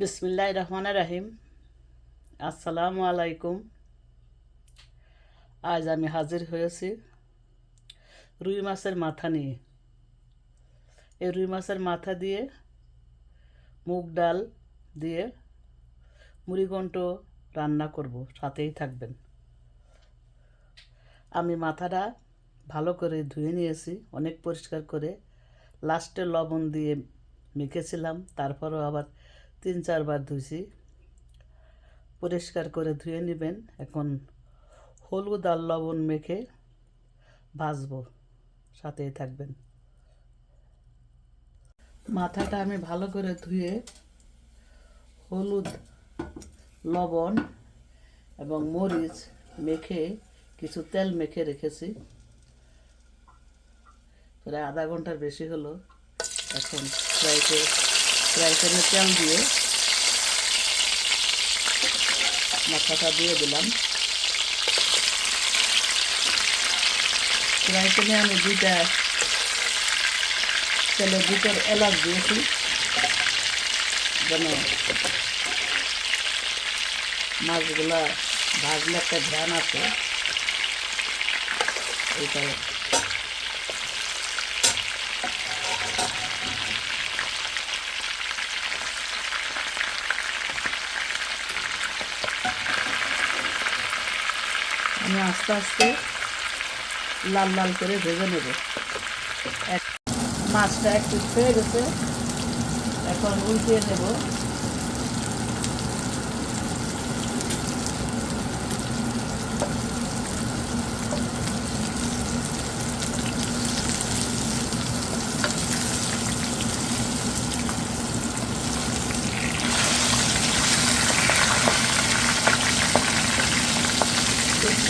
বিসমিল্লাহ রহমান রাহিম। আসসালামু আলাইকুম। আজ আমি হাজির হয়েছি রুই মাছের মাথা নিয়ে। এই রুই মাছের মাথা দিয়ে মুগ ডাল দিয়ে মুড়িঘণ্ট রান্না করব, সাথেই থাকবেন। আমি মাথাটা ভালো করে ধুয়ে নিয়েছি, অনেক পরিষ্কার করে। লাস্টে লবণ দিয়ে মেখেছিলাম, তারপরও আবার তিন চারবার ধুইছি। পরিষ্কার করে ধুয়ে নেবেন। এখন হলুদ আর লবণ মেখে ভাজবো। সাথেই থাকবেন। মাথাটা আমি ভালো করে ধুয়ে হলুদ, লবণ এবং মরিচ মেখে কিছু তেল মেখে রেখেছি। প্রায় আধা ঘণ্টার বেশি হলো। এখন ফ্রাইতে ফ্রাই প্যানে তেল দিয়ে মাথাটা দিয়ে দিলাম। ফ্রাই প্যানে আমি দুইটা তেলে দুটোর এলাচ দিয়েছি। যেন মাছগুলা ভাজলে একটা ধ্যান আছে। আমি আস্তে আস্তে লাল লাল করে ভেজে নেব। মাছটা একটু হয়ে গেছে। এখন উল্টিয়ে নেব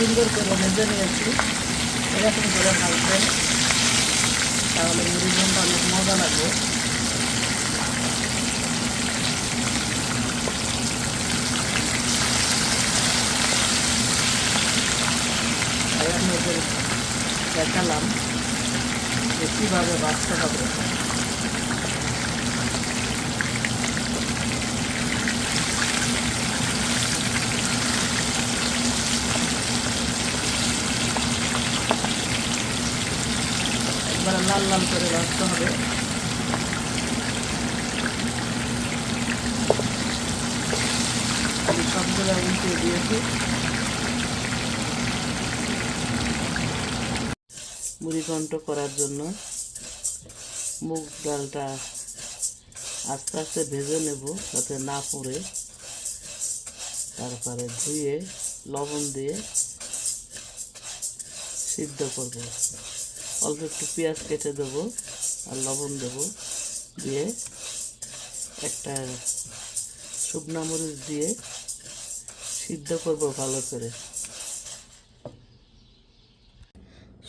সুন্দর করে ভেজে নিয়েছি। এরকম করে ভাজবেন তাহলে মুড়ি অনেক মজা লাগবে। দেখালাম যে কীভাবে বাঁচতে হবে। লাল লাল করে ভাজতে হবে। সবগুলো উল্টে দিয়েছি। মুড়িঘণ্ট করার জন্য মুগ ডালটা আস্তে আস্তে ভেজে নেব যাতে না পড়ে। তারপরে ধুয়ে লবণ দিয়ে সিদ্ধ করব। অল্প একটু পেঁয়াজ কেটে দেবো আর লবণ দেবো দিয়ে একটা শুকনা মরিচ দিয়ে সিদ্ধ করব ভালো করে।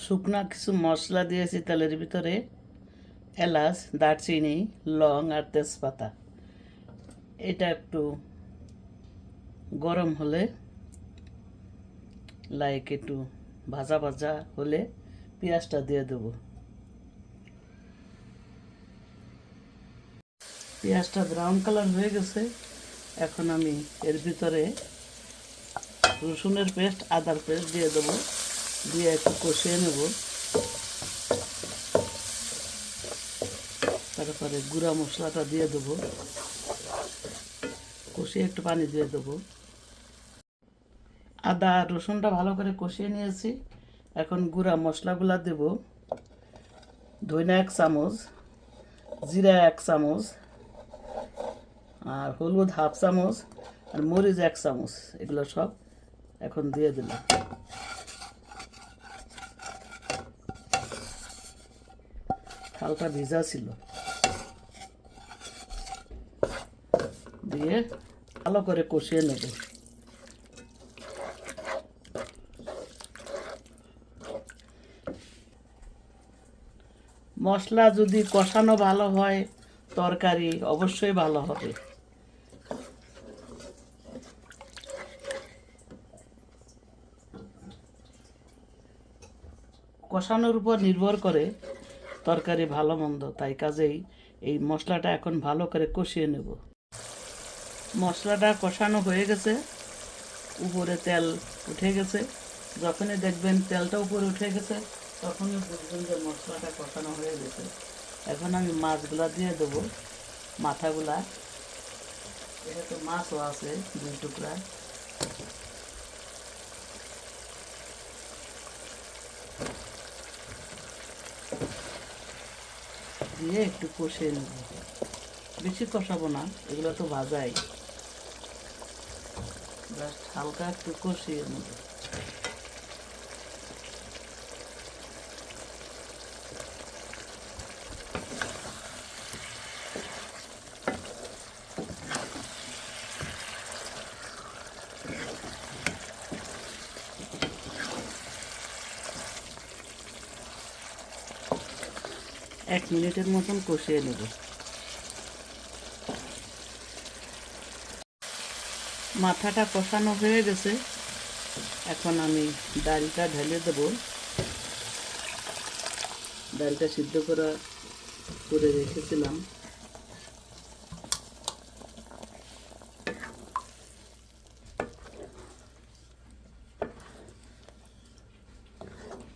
শুকনা কিছু মশলা দিয়েছি তেলের ভিতরে, এলাচ, দারচিনি, লং আর তেজপাতা। এটা একটু গরম হলে লাইক একটু ভাজা ভাজা হলে পেঁয়াজটা দিয়ে দেবো। পেঁয়াজটা ব্রাউন কালার হয়ে গেছে। এখন আমি এর ভিতরে রসুনের পেস্ট, আদার পেস্ট দিয়ে দেবো। দিয়ে একটু কষিয়ে নেব। তারপরে গুঁড়া মশলাটা দিয়ে দেবো। কষিয়ে একটু পানি দিয়ে দেবো। আদা রসুনটা ভালো করে কষিয়ে নিয়েছি। এখন গুঁড়া মশলাগুলা দেব। ধইনা এক চামচ, জিরা এক চামচ, আর হলুদ হাফ চামচ, আর মরিচ এক চামচ, এগুলো সব এখন দিয়ে দিলাম। হালকা ভিজা ছিল। দিয়ে ভালো করে কষিয়ে নেব। মশলা যদি কষানো ভালো হয়, তরকারি অবশ্যই ভালো হবে। কষানোর উপর নির্ভর করে তরকারি ভালো মন্দ, তাই কাজেই এই মশলাটা এখন ভালো করে কষিয়ে নেব। মশলাটা কষানো হয়ে গেছে, উপরে তেল উঠে গেছে। যখনই দেখবেন তেলটা উপরে উঠে গেছে তখনই বুঝবেন যে মশলাটা কষানো হয়ে গেছে। এখন আমি মাছগুলা দিয়ে দেবো, মাথাগুলা। এটা তো মাছও আছে, দুই টুকরা। দিয়ে একটু কষিয়ে নেব। বেশি কষাবো না, এগুলো তো ভাজাই। জাস্ট হালকা একটু কষিয়ে নেব। এক মিনিটের মতন কষিয়ে নেব। মাথাটা কষানো হয়ে গেছে। এখন আমি ডালটা ঢেলে দেব। ডালটা সিদ্ধ করা করে রেখেছিলাম।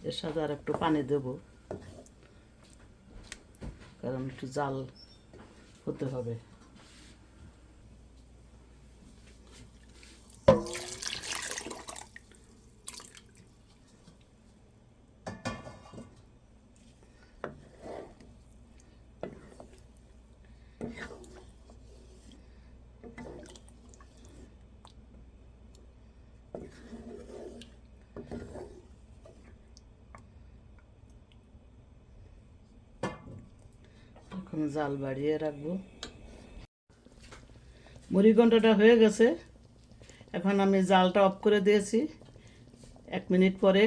এর সাথে আর একটু পানি দেবো। কারণ একটু জাল হতে হবে। এখন জাল বাড়িয়ে রাখব। মুড়িঘণ্টাটা হয়ে গেছে। এখন আমি জালটা অফ করে দিয়েছি। এক মিনিট পরে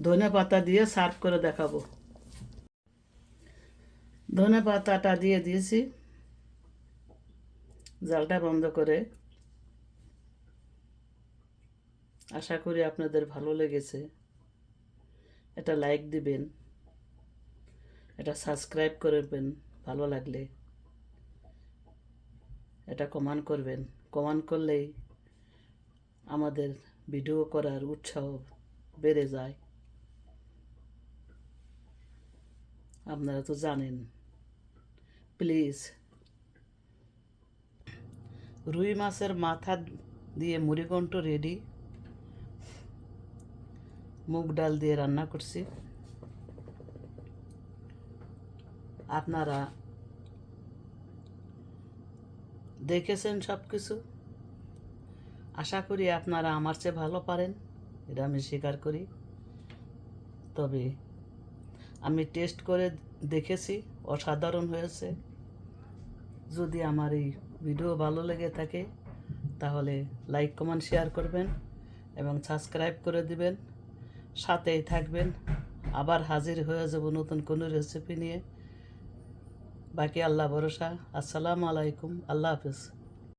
ধনে পাতা দিয়ে সার্ভ করে দেখাবো। ধনে পাতাটা দিয়ে দিয়েছি। জালটা বন্ধ করে। আশা করি আপনাদের ভালো লেগেছে। এটা লাইক দিবেন। এটা সাবস্ক্রাইব করবেন, ভালো লাগলে। এটা কমান করবেন। কমান করলেই আমাদের ভিডিও করার উৎসাহ বেড়ে যায়। আপনারা তো জানেন। প্লিজ রুই মাছের মাথা দিয়ে মুড়িঘণ্ট রেডি মুগ ডাল দিয়ে রান্না করছি। আপনারা দেখেছেন সব কিছু আশা করি আপনারা আমার চেয়ে ভালো পারেন, এটা আমি স্বীকার করি। তবে আমি টেস্ট করে দেখেছি, অসাধারণ হয়েছে। যদি আমার এই ভিডিও ভালো লেগে থাকে, তাহলে লাইক, কমেন্ট, শেয়ার করবেন এবং সাবস্ক্রাইব করে দিবেন। সাথেই থাকবেন। আবার হাজির হয়ে যাব নতুন কোনো রেসিপি নিয়ে। বাকি আল্লাহ ভরসা। আসসালামু আলাইকুম আল্লাহ হাফিজ।